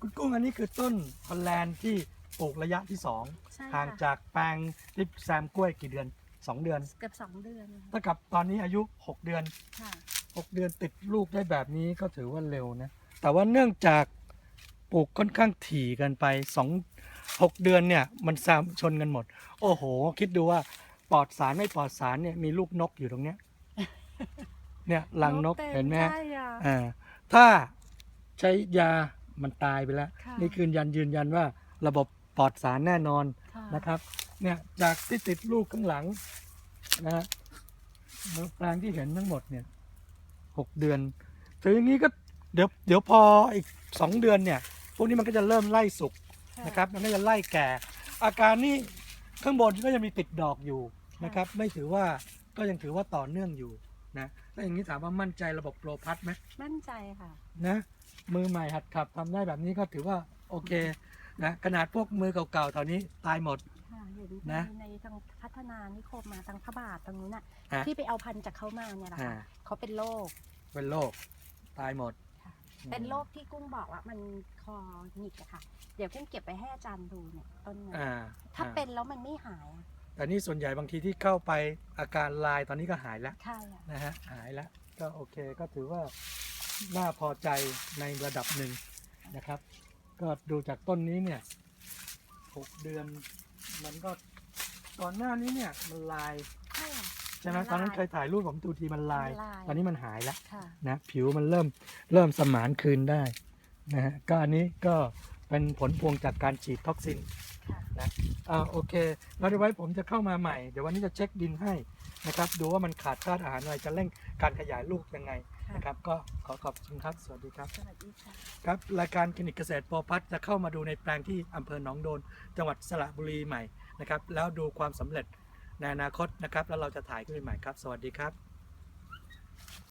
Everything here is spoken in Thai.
คุณกุ้งอันนี้คือต้นฮอลแลนด์ที่ปลูกระยะที่สองใช่ห่างค่ะจากแปลงที่แซมกล้วยกี่เดือนสองเดือนเกือบสองเดือนเท่ากับตอนนี้อายุหกเดือน ค่ะหกเดือนติดลูกได้แบบนี้ก็ถือว่าเร็วนะ แต่ว่าเนื่องจากปลูกค่อนข้างถี่เกันไปสองหกเดือนเนี่ยมันแซมชนกันหมด โอ้โห คิดดูว่าปลอดสารไม่ปลอดสารเนี่ยมีลูกนกอยู่ตรงเนี้ย เนี่ยรังนกต็เห็นไหมฮะ ใช่อะอ่าถ้าใช้ยา มันตายไปแล้ว ค่ะ นี่คือยันยืนยันว่าระบบปลอดสารแน่นอนค่ะนะครับเนี่ยจากที่ติดลูกข้างหลังนะฮะแปลงที่เห็นทั้งหมดเนี่ยหกเดือนถึงอย่างนี้ก็เดี๋ยวเดี๋ยวพออีกสองเดือนเนี่ยพวกนี้มันก็จะเริ่มไล่สุกนะครับมันก็จะไล่แก่ อาการนี่ข้างบนก็ยังมีติดดอกอยู่นะครับ ไม่ถือว่าก็ยังถือว่าต่อเนื่องอยู่ นะแล้วอย่างนี้ถามว่ามั่นใจระบบโปรพัทไหมมั่นใจค่ะ นะ มือใหม่หัดขับทำได้แบบนี้ก็ถือว่าโอเคนะขนาดพวกมือเก่าๆแถวนี้ตายหมด ค่ะเห็นนะในทางพัฒนานิคมมาทางพระบาทตรงนู้นน่ะฮะ ที่ไปเอาพันธุ์จากเขามาเนี่ยแหละอ่าค่ะเขาเป็นโรคเป็นโรคตายหมด ค่ะ เป็นโรคที่กุ้งบอกว่ามันคอหงิกอะค่ะ เดี๋ยวกุ้งเก็บไปให้อาจารย์ดูเนี่ยต้นเนี้ยอ่าถ้าอ่าเป็นแล้วมันไม่หายอะ แต่นี่ส่วนใหญ่บางทีที่เข้าไปอาการลายตอนนี้ก็หายแล้วใช่อะนะฮะหายแล้วก็โอเคก็ถือว่าน่าพอใจในระดับหนึ่งนะครับ ก็ดูจากต้นนี้เนี่ยหกเดือน มันก็ก่อนหน้านี้เนี่ยมันลายใช่อะใช่ไหมมันลาย ตอนนั้นเคยถ่ายรูปผมดูทีมันลายมันลายตอนนี้มันหายแล้วค่ะ นะผิวมันเริ่มเริ่มสมานคืนได้นะฮะก็อันนี้ก็ เป็นผลพวงจากการฉีดท็อกซินค่ะนะอ่าโอเคแล้วเดี๋ยวไว้ผมจะเข้ามาใหม่ เดี๋ยววันนี้จะเช็คดินให้นะครับ ดูว่ามันขาดธาตุอาหารอะไรจะเร่งการขยายลูกยังไงค่ะนะครับ ก็ขอขอบคุณครับ สวัสดีครับ สวัสดีค่ะ ครับ รายการคลินิกเกษตรโปรพัฒน์จะเข้ามาดูในแปลงที่อำเภอหนองโดน จังหวัดสระบุรีใหม่นะครับ แล้วดูความสำเร็จในอนาคตนะครับ แล้วเราจะถ่ายขึ้นใหม่ครับ สวัสดีครับ